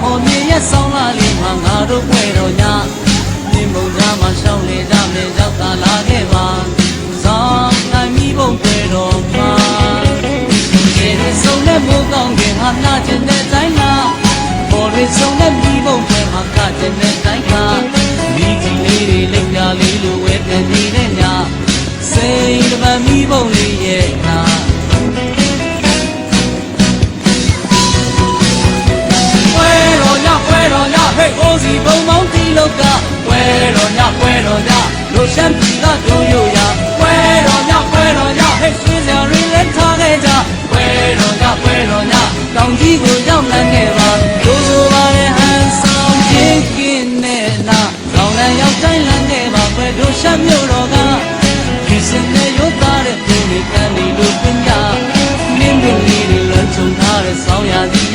ဟောမြေရဲ့ဆောင်းလာလေးမှာငါတို့ပွဲတော်ညမြင်မုံသားမှာရှောင်းလေကြမယ်ရောက်သာလာခဲ့ပါဆောင်းနိုင်မိဘုံပွဲတော်မှာကျေရဆုံးတဲ့မိုးကောင်းကင်ဟာနာကျင်တဲ့တိုင်းမှာပေါ်ရဆုံးတဲ့မိဘုံပွဲမှာကကျင်တဲ့တိုင်းမှာမိကြီးလေးတွေလက်ပြလေးလိုဝဲပြန်နေတဲ့ညစိတ်တပံမိဘုံလေးရဲ့နာ ကိုရှမ်းပြည်ကဒုံရိုရာဝဲတော်ညဝဲတော်ညဟဲ့ဆွေးစရာရင်းလဲထားခဲ့ကြဝဲတော်ညဝဲတော်ညတောင်ကြီးကိုရောက်လန်းခဲ့ပါတို့ဆိုပါရဲ့ဟန်ဆောင်ချင်းကင်းနဲ့နာတောင်လန်းရောက်တိုင်းလန်းခဲ့ပါဝဲတို့ရှမ်းမြို့တော်ကခင်စင်နဲ့ရုပ်သားတဲ့ပုံတွေကန်နေလို့ပညာနင်းတို့လေးတွေလွန်ချုံထားတဲ့ဆောင်းရာသီ